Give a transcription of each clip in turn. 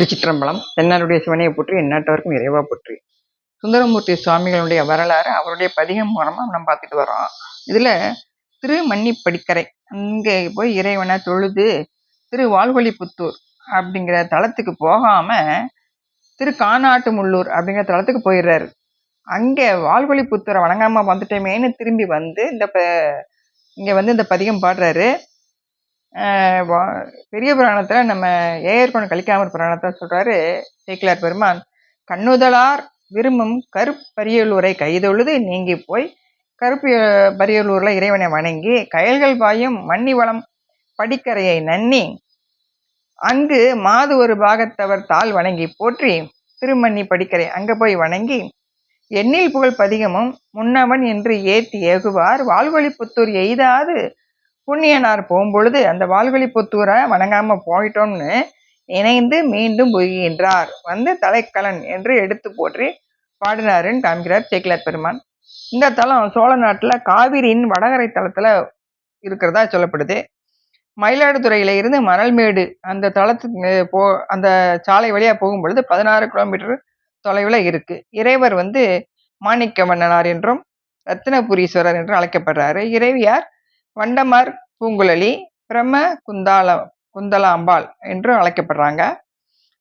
திருச்சிற்றம்பலம் தென்னாருடைய சிவனையை போற்றி எந்நாட்டவருக்கும் இறைவா போற்றி. சுந்தரமூர்த்தி சுவாமிகளுடைய வரலாறு அவருடைய பதிகம் மூலமாக நம்ம பார்த்துட்டு வரோம் இதில் திரு மன்னிப்படிக்கரை அங்கே போய் இறைவனை தொழுது திரு புத்தூர் அப்படிங்கிற தளத்துக்கு போகாமல் திரு காணாட்டு முள்ளூர் அப்படிங்கிற தளத்துக்கு போயிடுறாரு. அங்கே புத்தூரை வணங்காமல் வந்துட்டோமேன்னு திரும்பி வந்து இந்த இங்கே வந்து இந்த பதிகம் பாடுறாரு. பெரிய புராணத்தில் நம்ம ஏயர்கொண்டு கலிக்காமர் புராணத்தை சொல்கிறாரு சேக்கிலார் பெருமான் கண்ணுதலார் விரும்பும் கருப்பரியலூரை கைதொழுது நீங்கி போய் கருப்பு பரியலூரில் இறைவனை வணங்கி கயல்கள் பாயும் மண்ணி வளம் படிக்கரையை நன்னி அங்கு மாது ஒரு பாகத்தவர் தாள் வணங்கி போற்றி திருமண்ணி படிக்கரை அங்கே போய் வணங்கி எண்ணில் புகழ் பதிகமும் முன்னவன் என்று ஏத்தி ஏகுவார் வாழ்வழி புத்தூர் எய்தாது புண்ணியனார் போகும்பொழுது அந்த வால்வெளி புத்தூரை வணங்காம போயிட்டோம்னு இணைந்து மீண்டும் புகின்றார் வந்து தலைக்கலன் என்று எடுத்து போற்றி பாடினாருன்னு காமிக்கிறார் சேக்கிலார் பெருமான். இந்த தலம் சோழ நாட்டில் காவிரியின் வடகரை தளத்தில் இருக்கிறதா சொல்லப்படுது. மயிலாடுதுறையில இருந்து மணல்மேடு அந்த தளத்துக்கு போ அந்த சாலை வழியாக போகும்பொழுது பதினாறு கிலோமீட்டர் தொலைவில் இருக்கு. இறைவர் வந்து மாணிக்க மன்னனார் என்றும் ரத்தினபுரீஸ்வரர் என்றும் அழைக்கப்படுறாரு. இறைவியார் வண்டமர் பூங்குழலி பிரம்ம குந்தால குந்தலாம்பாள் என்று அழைக்கப்படுறாங்க.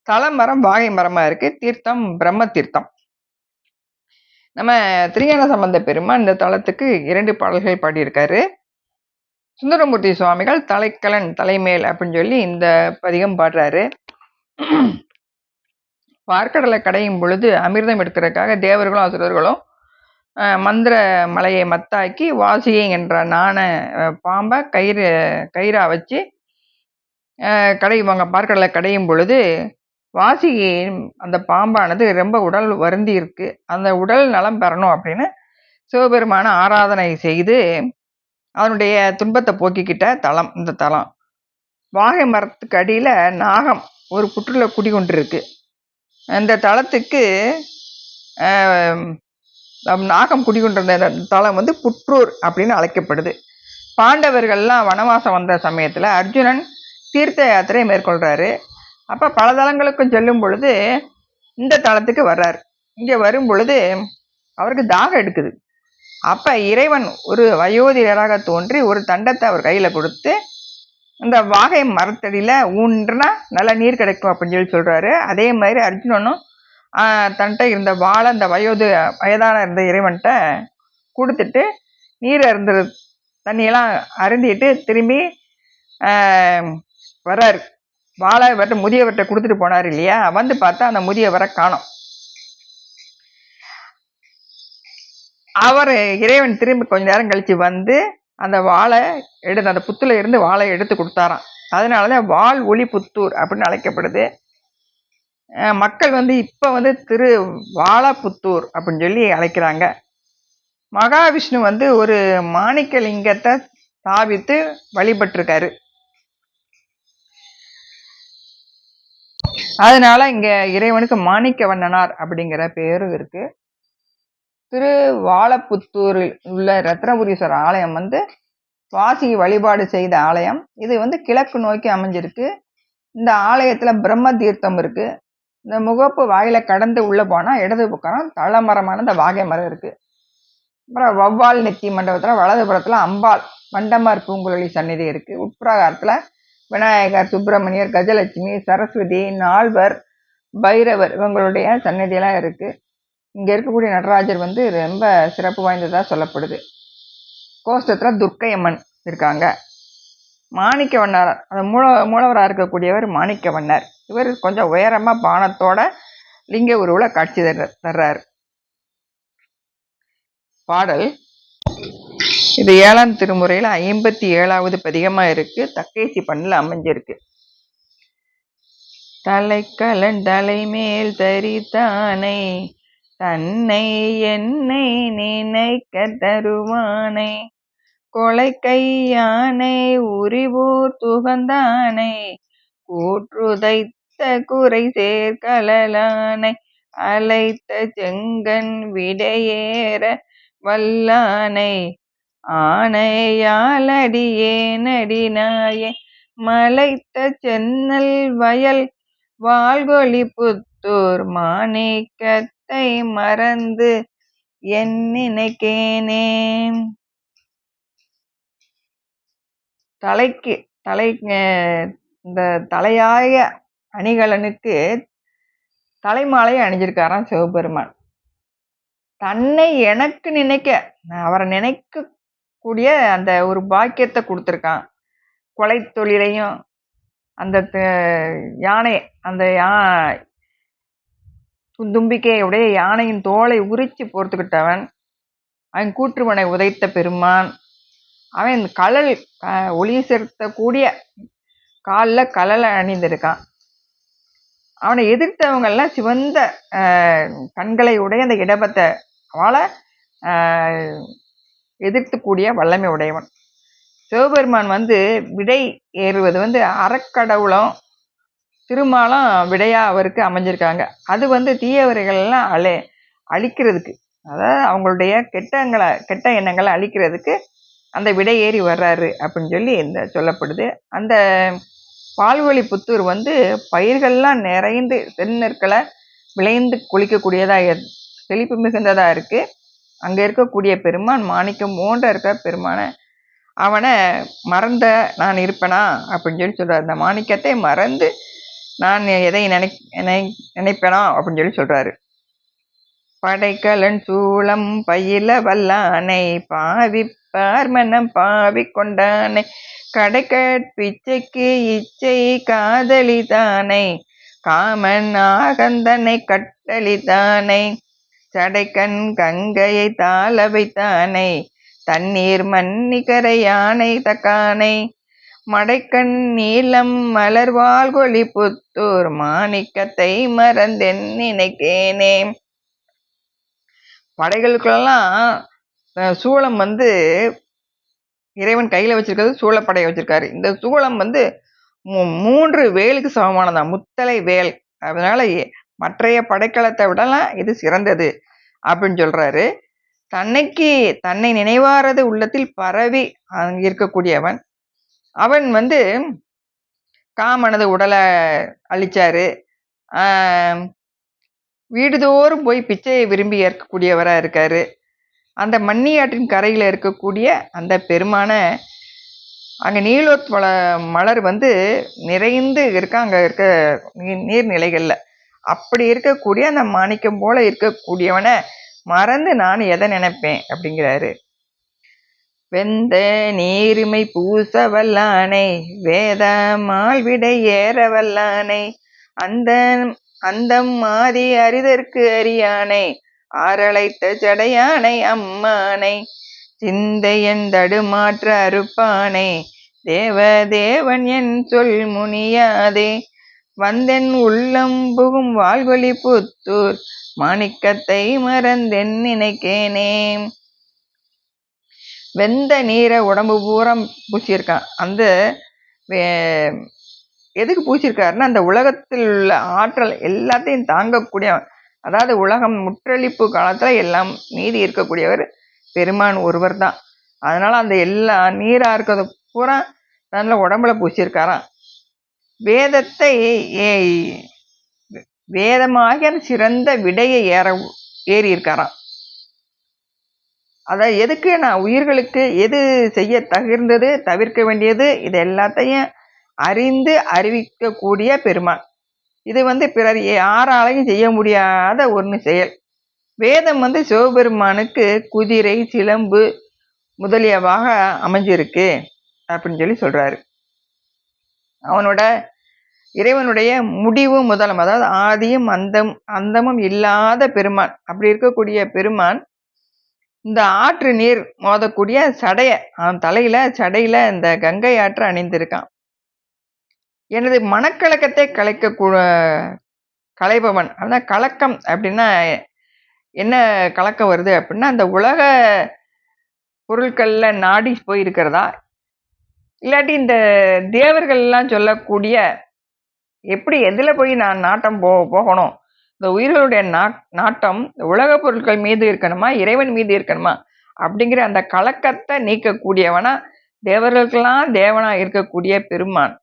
தலமரம் வாகை மரமாக இருக்குது தீர்த்தம் பிரம்ம தீர்த்தம். நம்ம திரியான சம்பந்த பெருமான் இந்த தலத்துக்கு இரண்டு பாடல்கள் பாடியிருக்காரு. சுந்தரமூர்த்தி சுவாமிகள் தலைக்கலன் தலைமேல் அப்படின்னு சொல்லி இந்த பதிகம் பாடுறாரு. பார்க்கடலை கடையும் பொழுது அமிர்தம் எடுக்கிறதுக்காக தேவர்களும் அசுரர்களும் மந்திர மலையை மத்தாக்கி வாசியை என்ற நாண பாம்பை கயிறு கயிறா வச்சு கடைவாங்க பார்க்கடலை கடையும் பொழுது வாசிகையின் அந்த பாம்பானது ரொம்ப உடல் வருந்தி இருக்கு. அந்த உடல் நலம் பெறணும் அப்படின்னு சிவபெருமான ஆராதனை செய்து அதனுடைய துன்பத்தை போக்கிக்கிட்ட தலம் இந்த தலம். வாகை மரத்துக்கு அடியில் நாகம் ஒரு புற்றுல அந்த இந்த நம் நாகம் குடிகொண்டிருந்த தலம் வந்து புற்றூர் அப்படின்னு அழைக்கப்படுது. பாண்டவர்கள்லாம் வனவாசம் வந்த சமயத்தில் அர்ஜுனன் தீர்த்த யாத்திரை மேற்கொள்கிறாரு அப்போ பல தலங்களுக்கும் செல்லும் பொழுது இந்த தளத்துக்கு வர்றார். இங்கே வரும் பொழுது அவருக்கு தாகம் எடுக்குது. அப்போ இறைவன் ஒரு வயோதிகராக தோன்றி ஒரு தண்டத்தை அவர் கையில் கொடுத்து இந்த வாகை மரத்தடியில் ஊன்றுனா நல்லா நீர் கிடைக்கும் அப்படின்னு சொல்லி சொல்கிறாரு அதே மாதிரி அர்ஜுனனும் தன்கிட்ட இருந்த வாழை அந்த வயோது வயதான இருந்த இறைவன்கிட்ட கொடுத்துட்டு நீர் அருந்து தண்ணியெல்லாம் அருந்திட்டு திரும்பி வர்றார். வாழை வட்ட முதியவர்கிட்ட கொடுத்துட்டு போனார் இல்லையா? வந்து பார்த்தா அந்த முதியவரை காணும். அவர் இறைவன் திரும்பி கொஞ்ச நேரம் கழித்து வந்து அந்த வாழை எடுத்து அந்த புத்துல இருந்து வாழை எடுத்து கொடுத்தாராம். அதனாலதான் வால் ஒளி புத்தூர் அப்படின்னு அழைக்கப்படுது. மக்கள் வந்து இப்போ வந்து திரு வாழப்புத்தூர் அப்படின்னு சொல்லி அழைக்கிறாங்க. மகாவிஷ்ணு வந்து ஒரு மாணிக்க லிங்கத்தை ஸ்தாபித்து வழிபட்டிருக்காரு. அதனால இங்க இறைவனுக்கு மாணிக்க வண்ணனார் அப்படிங்கிற பேரும் இருக்கு. திரு வாழப்புத்தூரில் உள்ள ரத்னபுரீஸ்வரர் ஆலயம் வந்து வாசி வழிபாடு செய்த ஆலயம். இது வந்து கிழக்கு நோக்கி அமைஞ்சிருக்கு. இந்த ஆலயத்துல பிரம்ம தீர்த்தம் இருக்கு. இந்த முகப்பு வாயில கடந்து உள்ள போனா இடது பக்கம் தளமரமான இந்த வாகை மரம் இருக்கு. அப்புறம் வௌவால் நெத்தி மண்டபத்துல வலதுபுறத்துல அம்பாள் மண்டமார் பூங்குழலி சந்நிதி இருக்கு. உட்பிரகாரத்துல விநாயகர் சுப்பிரமணியர் கஜலட்சுமி சரஸ்வதி நால்வர் பைரவர் இவங்களுடைய சன்னதியெல்லாம் இருக்கு. இங்க இருக்கக்கூடிய நடராஜர் வந்து ரொம்ப சிறப்பு வாய்ந்ததா சொல்லப்படுது. கோஷ்டத்துல துர்க்கையம்மன் இருக்காங்க. மாணிக்க வண்ணார் அந்த மூல மூலவராக இருக்கக்கூடியவர் மாணிக்க வண்ணார் இவர் கொஞ்சம் உயரமாக பானத்தோட லிங்க உருவில் காட்சி தர்ற தர்றார். பாடல். இது ஏழாம் திருமுறையில் ஐம்பத்தி ஏழாவது பதிகமாக இருக்கு. தக்கேசி பண்ணில் அமைஞ்சிருக்கு. தலைக்கலன் தலைமேல் தரித்தானை தன்னை என்னை நினைக்க தருவானை. கொலை கையானை உரிவூர் துகந்தானை கூற்றுதைத்த குறை சேர்க்கலானை அலைத்த செங்கன் விடையேற வல்லானை ஆனையாலடியே நடினாயே மலைத்த சென்னல் வயல் வாழ்கொலி புத்தூர் மாணிக்கத்தை மறந்து என் நினைக்கேனே. தலைக்கு தலை இந்த தலையாய அணிகலனுக்கு தலைமாலையை அணிஞ்சிருக்காராம் சிவபெருமான். தன்னை எனக்கு நினைக்க அவரை நினைக்க கூடிய அந்த ஒரு பாக்கியத்தை கொடுத்துருக்கான். கொலை தொழிலையும் அந்த யானை அந்த யா தும்பிக்கையுடைய யானையின் தோலை உரிச்சு போர்த்துக்கிட்டவன் அவன் கூற்றுவனை உதைத்த பெருமான். அவன் கலல் ஒளி செலுத்தக்கூடிய காலில் கலலை அணிந்திருக்கான். அவனை எதிர்த்தவங்கெல்லாம் சிவந்த கண்களை உடைய அந்த இடபத்தை அவளை எதிர்த்துக்கூடிய வல்லமை உடையவன். சிவபெருமான் வந்து விடை ஏறுவது வந்து அறக்கடவுளம் திருமாலும் விடையாக அவருக்கு அமைஞ்சிருக்காங்க. அது வந்து தீயவர்கள்லாம் அழை அழிக்கிறதுக்கு அதாவது அவங்களுடைய கெட்டங்களை கெட்ட எண்ணங்களை அழிக்கிறதுக்கு அந்த விடை ஏறி வர்றாரு அப்படின்னு சொல்லி இந்த சொல்லப்படுது. அந்த பால்வழி புத்தூர் வந்து பயிர்கள்லாம் நிறைந்து தென்னற்களை விளைந்து குளிக்கக்கூடியதாக செழிப்பு மிகுந்ததாக இருக்குது அங்கே இருக்கக்கூடிய பெருமான் மாணிக்கம் போன்ற இருக்க பெருமானை அவனை மறந்த நான் இருப்பேனா அப்படின்னு சொல்லி சொல்கிறார் அந்த மாணிக்கத்தை மறந்து நான் எதை நினை நினை நினைப்பேனா அப்படின்னு சொல்லி சொல்கிறாரு படைக்கலன் சூளம் பயில வல்லானை பாவி பார்மனம் பாவி கொண்டானை. கடைக்கற்பிச்சைக்கு இச்சை காதலிதானை. காமன் ஆகந்தனை கட்டளிதானை. சடைக்கண் கங்கையை தாள வைத்தானை தண்ணீர் மன்னிகரை யானை தக்கானை. மடைக்கண் நீளம் மலர்வாள் கொலி புத்தூர் மாணிக்கத்தை மறந்தென் நினைக்கேனே படைகளுக்கெல்லாம் சூளம் வந்து இறைவன் கையில் வச்சிருக்கிறது சூளப்படையை வச்சிருக்காரு. இந்த சூளம் வந்து மூன்று வேலுக்கு சமமானதான் முத்தலை வேல். அதனால மற்றைய படைக்கலத்தை விடலாம் இது சிறந்தது அப்படின்னு சொல்றாரு. தன்னைக்கு தன்னை நினைவாரது உள்ளத்தில் பரவி அங்கே இருக்கக்கூடியவன். அவன் வந்து காமனது உடலை அழிச்சாரு. வீடுதோறும் போய் பிச்சையை விரும்பி ஏற்கக்கூடியவராக இருக்காரு. அந்த மண்ணியாற்றின் கரையில் இருக்கக்கூடிய அந்த பெருமான அங்கே நீலோத் மல மலர் வந்து நிறைந்து இருக்க அங்கே இருக்க நீர்நிலைகளில். அப்படி இருக்கக்கூடிய அந்த மாணிக்கம் போல இருக்கக்கூடியவனை மறந்து நான் எதை நினைப்பேன் அப்படிங்கிறாரு. வெந்த நீருமை பூச வல்லானை வேத மால்விடை ஏற வல்லானை அந்த அந்த மாதி அரிதற்கு அறியானை ஆரழைத்த ஜடையானை அம்மானை சிந்தையன் தடுமாற்ற அறுப்பானை தேவ தேவன் என் சொல் முனியாதே வந்தென் உள்ளம் புகும் வாழ்வொலி புத்தூர் மாணிக்கத்தை மறந்தென் நினைக்கேனே. வெந்த நீரை உடம்பு பூரம் பூச்சியிருக்கான் அந்த எதுக்கு பூச்சிருக்காருன்னா அந்த உலகத்தில் உள்ள ஆற்றல் எல்லாத்தையும் தாங்கக்கூடிய அதாவது உலகம் முற்றளிப்பு காலத்தில் எல்லாம் மீதி இருக்கக்கூடியவர் பெருமான் ஒருவர் தான் அதனால் அந்த எல்லா நீராக இருக்கிறது பூரா நல்ல உடம்புல பூசியிருக்காராம். வேதத்தை ஏ வேதமாக சிறந்த விடையை ஏற ஏறி இருக்காராம் அதான் எதுக்கு நான் உயிர்களுக்கு எது செய்ய தகுந்தது தவிர்க்க வேண்டியது இது எல்லாத்தையும் அறிந்து அறிவிக்கக்கூடிய பெருமான். இது வந்து பிறர் யாராலையும் செய்ய முடியாத ஒன்று செயல். வேதம் வந்து சிவபெருமானுக்கு குதிரை சிலம்பு முதலியவாக அமைஞ்சிருக்கு அப்படின்னு சொல்லி சொல்கிறாரு அவனோட இறைவனுடைய முடிவும் முதலம் அதாவது ஆதியும் அந்தம் அந்தமும் இல்லாத பெருமான் அப்படி இருக்கக்கூடிய பெருமான் இந்த ஆற்று நீர் மோதக்கூடிய சடைய அவன் தலையில் சடையில் இந்த கங்கை ஆற்று அணிந்திருக்கான். எனது மனக்கலக்கத்தை கலைக்க கலைபவன். அதான் கலக்கம் அப்படின்னா என்ன கலக்கம் வருது அப்படின்னா அந்த உலக பொருட்களில் நாடி போயிருக்கிறதா? இல்லாட்டி இந்த தேவர்கள்லாம் சொல்லக்கூடிய எப்படி எதில் போய் நான் நாட்டம் போ போகணும்? இந்த உயிர்களுடைய நாட்டம் உலக பொருட்கள் மீது இருக்கணுமா? இறைவன் மீது இருக்கணுமா? அப்படிங்கிற அந்த கலக்கத்தை நீக்கக்கூடியவனா தேவர்களுக்கெல்லாம் தேவனாக இருக்கக்கூடிய பெருமான்.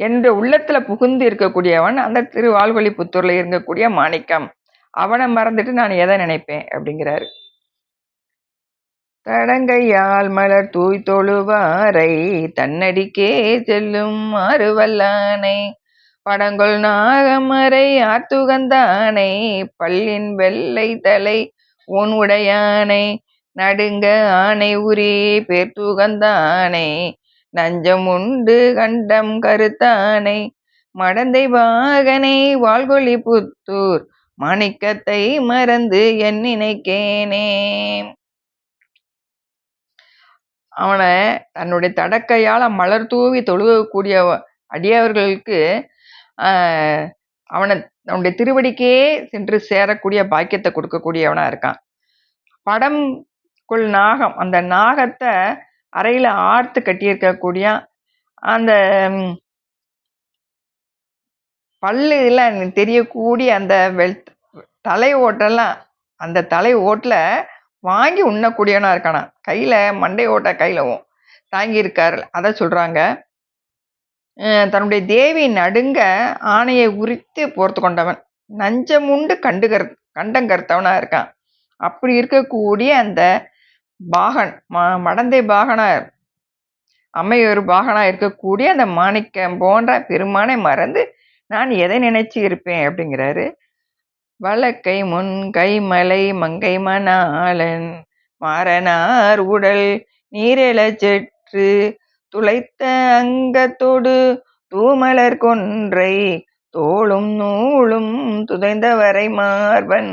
என்ற உள்ளத்துல புகுந்து இருக்கக்கூடியவன் அந்த திருவாழ்வழிப்புத்தூர்ல இருக்கக்கூடிய மாணிக்கம். அவனை மறந்துட்டு நான் எதை நினைப்பேன்? அப்படிங்கிறாரு. தடங்கையால் மலர் தூய் தொழுவாரை தன்னடிக்கே செல்லும் மாறுவல்லானை படங்கொள் நாகமரை ஆத்துகந்தானை. பல்லின் வெள்ளை தலை உன் உடையானை. நடுங்க ஆனை உரி பேர்த்துகந்தானை நஞ்சம் உண்டு கண்டம் கருத்தானை மடந்தை வாகனை வாழ்கொழி புத்தூர் மாணிக்கத்தை மறந்து என் நினைக்கேனே. அவனை தன்னுடைய தடக்கையால் மலர் தூவி தொழுகக்கூடிய அடியவர்களுக்கு அவனை அவனுடைய திருவடிக்கே சென்று சேரக்கூடிய பாக்கியத்தை கொடுக்கக்கூடியவனாக இருக்கான். படம் கொள் நாகம் அந்த நாகத்தை அறையில் ஆர்த்து கட்டியிருக்கக்கூடிய அந்த பல்லு எல்லாம் தெரியக்கூடிய அந்த வெள் தலை ஓட்டெல்லாம் அந்த தலை ஓட்டில் வாங்கி உண்ணக்கூடியவனாக இருக்கானா கையில் மண்டை ஓட்ட கையில் தாங்கியிருக்கார். அதை சொல்கிறாங்க தன்னுடைய தேவி நடுங்க ஆணையை உரித்து போர்த்து கொண்டவன். நஞ்சமுண்டு கண்டுகர் கண்டங்கருத்தவனாக இருக்கான். அப்படி இருக்கக்கூடிய அந்த பாகன் ம மடந்தை பாகனார். அம்மையொரு பாகனாக இருக்கக்கூடிய அந்த மாணிக்கம் போன்ற பெருமானை மறந்து நான் எதை நினைச்சு இருப்பேன் அப்படிங்கிறாரு. வழக்கை முன் கைமலை மங்கை மணாளன் மாறனார் உடல் நீரெழச் செற்று துளைத்த அங்கத்தோடு தூமலர் கொன்றை தோளும் நூலும் துதைந்தவரை மார்பன்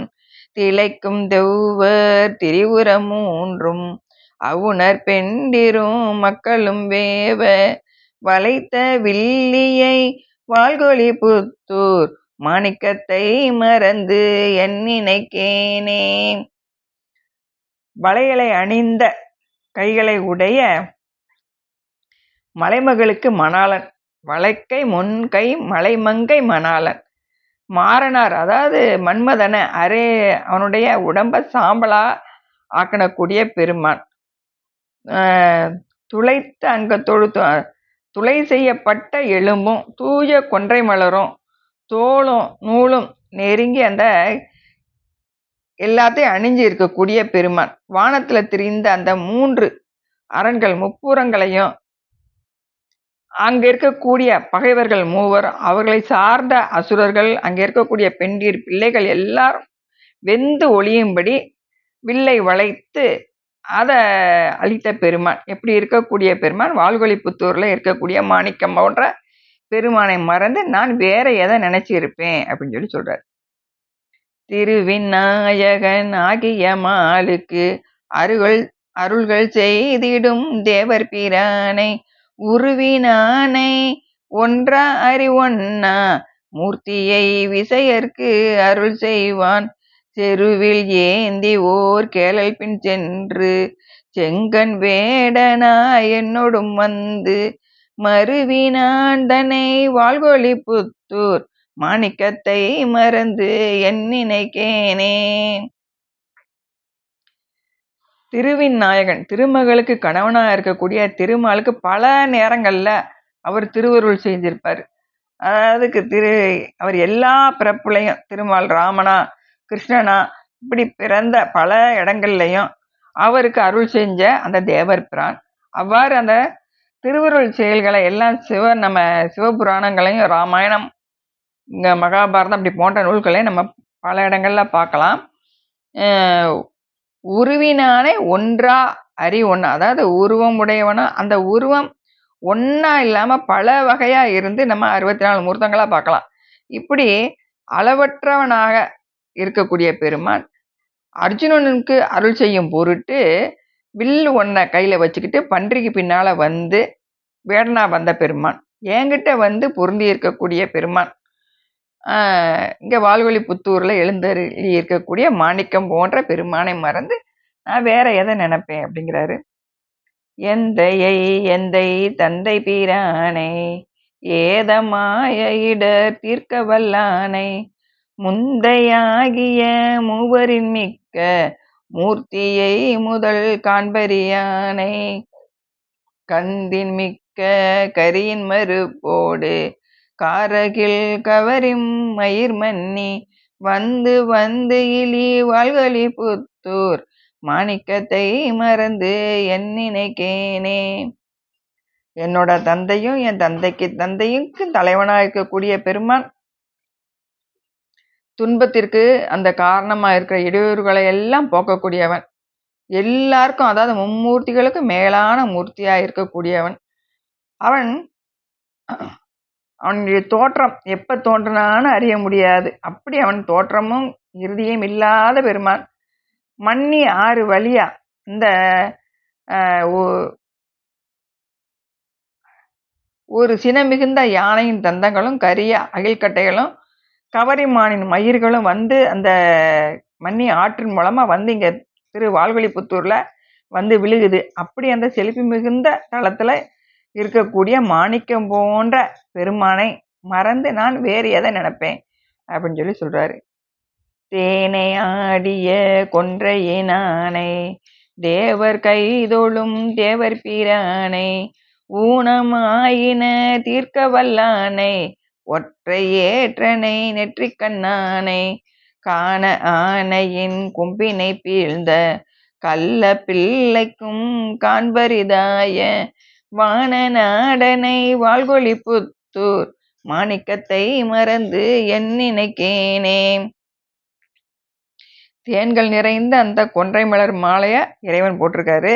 திளைக்கும் தெவ்வர் திரிபுர மூன்றும் அவுணர் பெண்டிரும் மக்களும் வேவ வளைத்த வில்லியை வாழ்கொழி புத்தூர் மாணிக்கத்தை மறந்து என் நினைக்கேனே. வளையலை அணிந்த கைகளை உடைய மலைமகளுக்கு மணாளன் வளைக்கை முன்கை மலைமங்கை மணாளன் மாறனார். அதாவது மன்மதனை அரே அவனுடைய உடம்ப சாம்பலா ஆக்கணக்கூடிய பெருமான். துளைத்த அங்கத்தோடு துளை செய்யப்பட்ட எலும்பும் தூய கொன்றை மலரும் தோளும் நூலும் நெருங்கி அந்த எல்லாத்தையும் அணிஞ்சு இருக்கக்கூடிய பெருமான். வானத்தில் திரிந்த அந்த மூன்று அரண்கள் முப்புறங்களையும் அங்க இருக்கக்கூடிய பகைவர்கள் மூவர் அவர்களை சார்ந்த அசுரர்கள் அங்கே இருக்கக்கூடிய பெண்டீர் பிள்ளைகள் எல்லாரும் வெந்து ஒளியும்படி வில்லை வளைத்து அதை அளித்த பெருமான். எப்படி இருக்கக்கூடிய பெருமான்? வாழ்கொழிப்புத்தூரில் இருக்கக்கூடிய மாணிக்கம் போன்ற பெருமானை மறந்து நான் வேற எதை நினைச்சிருப்பேன் அப்படின்னு சொல்லி சொல்றார். திருவிநாயகன் ஆகிய மாலுக்கு அருள் அருள்கள் செய்திடும் தேவர் பிரானை உருவினானை ஒன்றா அறிவொன்னா மூர்த்தியை விசையர்க்கு அருள் செய்வான். செருவில் ஏந்தி ஓர் கேளல் பின் சென்று செங்கன் வேடனா என்னோடும் வந்து மறுவினான் வாழ்கொழி புத்தூர் மாணிக்கத்தை மறந்து என் நினைக்கேனே. திருவின் நாயகன் திருமகளுக்கு கணவனாக இருக்கக்கூடிய திருமாலுக்கு பல நேரங்களில் அவர் திருவருள் செஞ்சிருப்பார். அதுக்கு திரு அவர் எல்லா பிறப்புலையும் திருமால் ராமனா கிருஷ்ணனா இப்படி பிறந்த பல இடங்கள்லையும் அவருக்கு அருள் செஞ்ச அந்த தேவர் பிரான். அவ்வாறு அந்த திருவருள் செயல்களை எல்லாம் சிவ நம்ம சிவபுராணங்களையும் ராமாயணம் இங்கே மகாபாரதம் அப்படி போன்ற நூல்களையும் நம்ம பல இடங்களில் பார்க்கலாம். உருவினானே ஒன்றா அறி ஒன்றா அதாவது உருவம் உடையவனா அந்த உருவம் ஒன்றா இல்லாமல் பல வகையாக இருந்து நம்ம அறுபத்தி நாலு மூர்த்தங்களாக பார்க்கலாம். இப்படி அளவற்றவனாக இருக்கக்கூடிய பெருமான் அர்ஜுனனுக்கு அருள் செய்யும் பொருட்டு வில்லு ஒன்றை கையில் வச்சுக்கிட்டு பன்றிக்கு பின்னால் வந்து வேடனா வந்த பெருமான். என்கிட்ட வந்து பொருந்தி இருக்கக்கூடிய பெருமான். இங்கே வாழ்வழி புத்தூரில் எழுந்தருளி இருக்கக்கூடிய மாணிக்கம் போன்ற பெருமானை மறந்து நான் வேற எதை நினைப்பேன் அப்படிங்கிறாரு. எந்தையை எந்தை தந்தை பீரானை ஏதமாய இடர் தீர்க்க வல்லானை முந்தையாகிய மூவரின் மிக்க மூர்த்தியை முதல் காண்பரியானை கந்தின் மிக்க மிக்க கரியின் மறுப்போடு காரகில் கவரிம் மயிர் மன்னி வந்து வந்து இலி வாழ்களி புத்தூர் மாணிக்கத்தை மறந்து என் நினைக்கேனே. என்னோட தந்தையும் என் தந்தைக்கு தந்தையுக்கு தலைவனாக இருக்கக்கூடிய பெருமான் துன்பத்திற்கு அந்த காரணமாக இருக்கிற இடையூறுகளை எல்லாம் போக்கக்கூடியவன். எல்லாருக்கும் அதாவது மும்மூர்த்திகளுக்கு மேலான மூர்த்தியாக இருக்கக்கூடியவன். அவன் அவனுடைய தோற்றம் எப்போ தோன்றினான்னு அறிய முடியாது. அப்படி அவன் தோற்றமும் இறுதியும் இல்லாத பெருமான். மண்ணி ஆறு வழியா இந்த ஒரு சினமிகுந்த யானையின் தந்தங்களும் கரிய அகில்கட்டைகளும் கவரிமானின் மயிர்களும் வந்து அந்த மண்ணி ஆற்றின் மூலமாக வந்து இங்கே திரு வால்வெளிப்புத்தூரில் வந்து விழுகுது. அப்படி அந்த செழிப்பு மிகுந்த தளத்தில் இருக்கக்கூடிய மாணிக்கம் போன்ற பெருமானை மறந்து நான் வேறு எதை நினைப்பேன்? அப்படின்னு சொல்லி சொல்றாரு. தேனை ஆடிய கொன்றையினானை தேவர் கைதொழும் தேவர் பிரானை ஊனமாயின தீர்க்க வல்லானை ஒற்றை ஏற்றனை நெற்றிக் கண்ணானை காண ஆனையின் கும்பினை பீழ்ந்த கள்ள பிள்ளைக்கும் காண்பரிதாய வான நாடனை வாழ்கொழி புத்தூர் மாணிக்கத்தை மறந்து என் நினைக்கேனே. தேன்கள் நிறைந்த அந்த கொன்றை மலர் மாலைய இறைவன் போட்டிருக்காரு.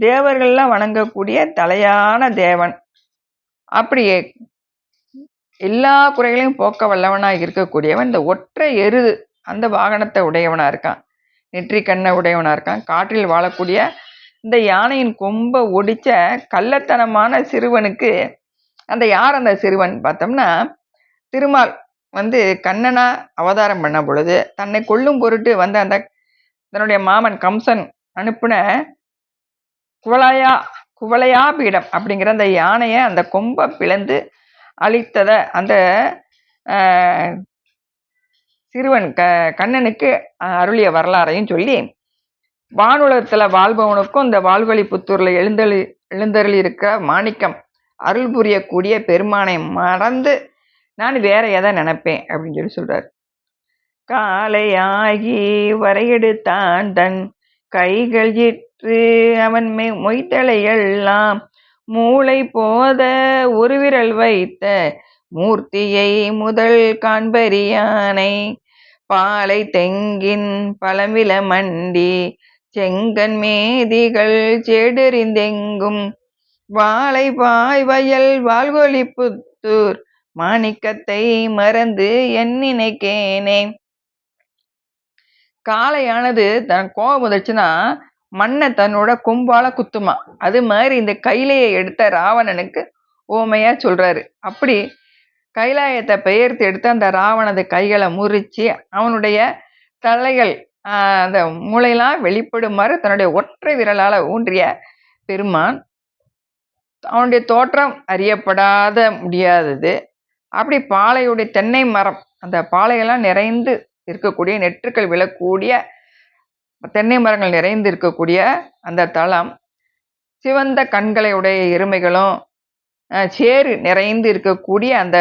தேவர்கள்லாம் வணங்கக்கூடிய தலையான தேவன். அப்படியே எல்லா குறைகளையும் போக்க வல்லவனாக இருக்கக்கூடியவன் இந்த ஒற்றை எருது அந்த வாகனத்தை உடையவனா இருக்கான். நெற்றி கண்ணை உடையவனா இருக்கான். காற்றில் வாழக்கூடிய இந்த யானையின் கொம்பை ஒடிச்ச கள்ளத்தனமான சிறுவனுக்கு அந்த யார் அந்த சிறுவன் பார்த்தோம்னா திருமால் வந்து கண்ணனா அவதாரம் பண்ண பொழுது தன்னை கொல்லும் பொருட்டு வந்த அந்த தன்னுடைய மாமன் கம்சன் அனுப்பின குவலையா குவலையா பீடம் அப்படிங்கிற அந்த யானையை அந்த கொம்பை பிளந்து அழித்ததை அந்த சிறுவன் க கண்ணனுக்கு அருளிய வரலாறையும் சொல்லி வானுலகத்தில் வாழ்பவனுக்கும் இந்த வாழ்வழி புத்தூரில் எழுந்தளி எழுந்தருளி இருக்க மாணிக்கம் அருள் புரியக்கூடிய பெருமானை மறந்து நான் வேற எதை நினைப்பேன் அப்படின்னு சொல்லி சொல்றாரு. காலையாகி வரையெடுத்தான் தன் கைகள் இற்று அவன் மெய் மொய்த்தலையெல்லாம் மூளை போத ஒரு விரல் வைத்த மூர்த்தியை முதல் காண்பரியானை பாலை தெங்கின் பழமில மண்டி செங்கன் மேதிகள் சேடறிந்தெங்கும். வாழை பாய் வயல் வாழ்கொலி புத்தூர். மாணிக்கத்தை மறந்து என் நினைக்கேனே. காளையானது தன் கோபம் வந்துச்சுன்னா மண்ணை தன்னோட கொம்பால குத்துமா. அது மாதிரி இந்த கைலையை எடுத்த ராவணனுக்கு ஓமையா சொல்றாரு. அப்படி கைலாயத்தை பெயர்த்து எடுத்து அந்த ராவணது கைகளை முறிச்சு அவனுடைய தலைகள் அந்த மூளையெல்லாம் வெளிப்படுமாறு தன்னுடைய ஒற்றை விரலால் ஊன்றிய பெருமான் அவனுடைய தோற்றம் அறியப்படாத முடியாதது. அப்படி பாலையுடைய தென்னை மரம் அந்த பாலையெல்லாம் நிறைந்து இருக்கக்கூடிய நெற்றுக்கள் விழக்கூடிய தென்னை மரங்கள் நிறைந்து இருக்கக்கூடிய அந்த தளம் சிவந்த கண்களை உடைய எருமைகளும் சேறு நிறைந்து இருக்கக்கூடிய அந்த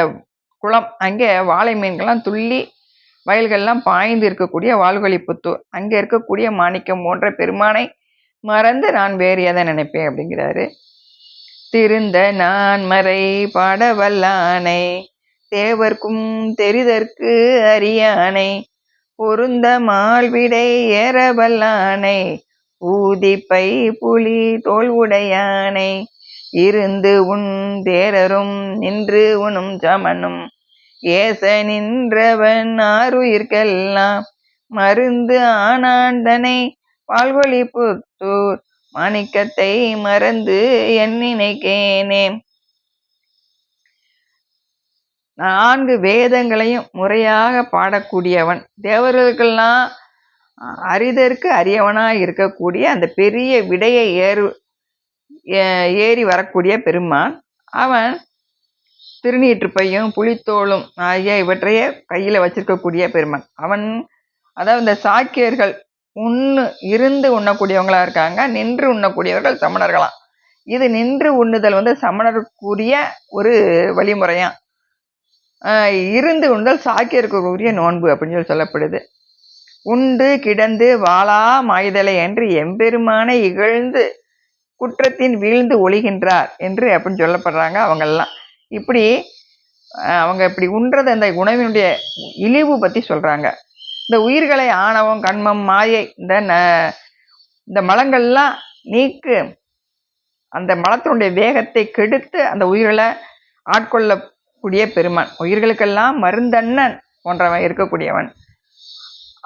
குளம் அங்கே வாழை மீன்கள்லாம் துள்ளி வயல்கள்லாம் பாய்ந்து இருக்கக்கூடிய வாழ்வழிப்புத்தூர் அங்கே இருக்கக்கூடிய மாணிக்கம் போன்ற பெருமானை மறந்து நான் வேறு எதை நினைப்பேன் அப்படிங்கிறாரு. திருந்த நான் மறை பாடவல்லானை தேவர்க்கும் தெரிதற்கு அறியானை பொருந்த மால்விடை ஏறவல்லானை ஊதிப்பை புலி தோல் உடையானை இருந்து உன் தேரரும் நின்று உனும் சமனும் ஏச நின்றவன் ஆறுயிர்க்கெல்லாம் மருந்து ஆனாந்தனை பால்வொழி புத்தூர். மாணிக்கத்தை மறந்து என் நினைக்கேனே. நான்கு வேதங்களையும் முறையாக பாடக்கூடியவன். தேவர்களுக்கெல்லாம் அரிதற்கு அரியவனாக இருக்கக்கூடிய அந்த பெரிய விடையை ஏறு ஏறி வரக்கூடிய பெருமான். அவன் திருநீற்றுப்பையும் புலித்தோளும் ஆகிய இவற்றையே கையில் வச்சிருக்கக்கூடிய பெருமான். அவன் அதாவது இந்த சாக்கியர்கள் உண்ணு இருந்து உண்ணக்கூடியவங்களா இருக்காங்க நின்று உண்ணக்கூடியவர்கள் சமணர்களாம். இது நின்று உண்ணுதல் வந்து சமணருக்குரிய ஒரு வழிமுறையா? இருந்து உண்ணுதல் சாக்கியருக்குரிய நோன்பு அப்படின்னு சொல்லி சொல்லப்படுது. உண்டு கிடந்து வாளா மாய்தலை என்று எம்பெருமானை இகழ்ந்து குற்றத்தின் வீழ்ந்து ஒழிகின்றார் என்று அப்படின்னு சொல்லப்படுறாங்க அவங்கெல்லாம். இப்படி அவங்க இப்படி உண்றது அந்த உணவினுடைய இழிவு பற்றி சொல்கிறாங்க இந்த உயிர்களை ஆணவம் கண்மம் மாயை இந்த ந- இந்த மலங்கள்லாம் நீக்கு அந்த மலத்தினுடைய வேகத்தை கெடுத்து அந்த உயிர்களை ஆட்கொள்ளக்கூடிய பெருமான். உயிர்களுக்கெல்லாம் மருந்தண்ணன் போன்றவன் இருக்கக்கூடியவன்.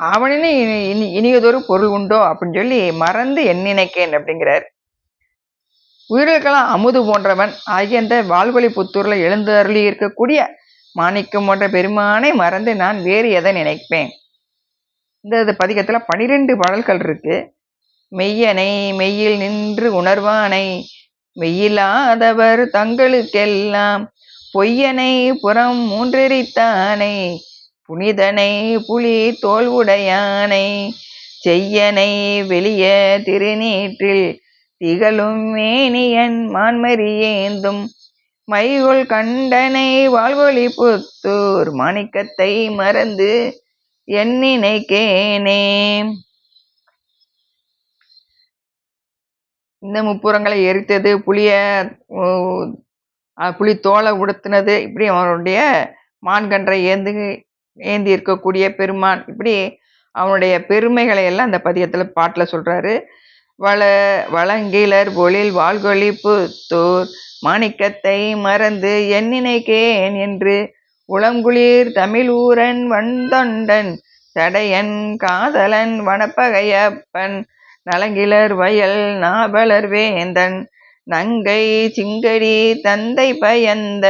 அவனின்னு இனி இனி- இனியதொரு பொருள் உண்டோ அப்படின்னு சொல்லி மறந்து எண்ணினைக்கேன் அப்படிங்கிறார். உயிர்களுக்கெல்லாம் அமுது போன்றவன் ஆகிய இந்த வாழ்வழி எழுந்து எழுந்தருளி இருக்கக்கூடிய மாணிக்கம் போன்ற பெருமானை மறந்து நான் வேறு எதை நினைப்பேன்? இந்த இது பனிரெண்டு பாடல்கள் இருக்கு. மெய்யனை மெய்யில் நின்று உணர்வானை மெய்யில்லாதவர் தங்களுக்கெல்லாம் பொய்யனை புறம் மூன்றெரித்தானை புனிதனை புலி தோல்வுடையானை செய்யனை வெளிய திருநீற்றில் திகழும் மேனியன் மான்மரியேந்தும் மைகொள் கண்டனை வாழ்வொளி புத்தூர் மாணிக்கத்தை மறந்து எண்ணினைக்கேனே இந்த முப்புறங்களை எரித்தது புளிய புளி புலி தோலை உடுத்தினது இப்படி அவனுடைய மான்கன்றை ஏந்து ஏந்தி இருக்கக்கூடிய பெருமான். இப்படி அவனுடைய பெருமைகளை எல்லாம் அந்த பதியத்தில் பாட்டில் சொல்கிறாரு வள வளங்கிலர் பொழில் வாழ்கொழிப்பு தோர் மாணிக்கத்தை மறந்து எண்ணினைக்கேன் என்று உளங்குளிர் தமிழூரன் வந்தொண்டன் தடையன் காதலன் வனப்பகையப்பன் நலங்கிலர் வயல் நாவலர் வேந்தன் நங்கை சிங்கடி தந்தை பயந்த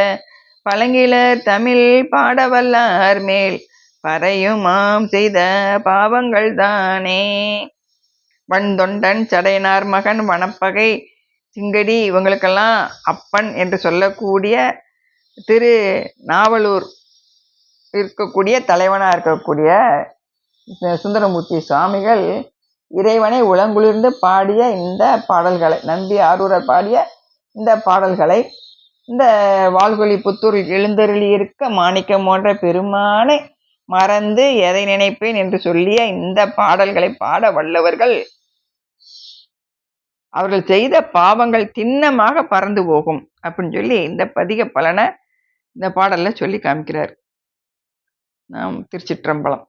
பழங்கிலர் தமிழ் பாடவல்லார் மேல் பறையுமாம் செய்த பாவங்கள் தானே வன்தொண்டன் சடையனார் மகன் வனப்பகை சிங்கடி இவங்களுக்கெல்லாம் அப்பன் என்று சொல்லக்கூடிய திரு நாவலூர் இருக்கக்கூடிய தலைவனாக இருக்கக்கூடிய சுந்தரமூர்த்தி சுவாமிகள் இறைவனை உளங்குளிர்ந்து பாடிய இந்த பாடல்களை நம்பி ஆரூரர் பாடிய இந்த பாடல்களை இந்த வாழ்கொலி புத்தூரில் எழுந்தருளி இருக்க மாணிக்கம் போன்ற பெருமானை மறந்து எதை நினைப்பேன் என்று சொல்லிய இந்த பாடல்களை பாட வல்லவர்கள் அவர்கள் செய்த பாவங்கள் திண்ணமாக பறந்து போகும். அப்படின்னு சொல்லி இந்த பதிக பலனை இந்த பாடலில் சொல்லி காமிக்கிறார். நாம் திருச்சிற்றம்பலம்.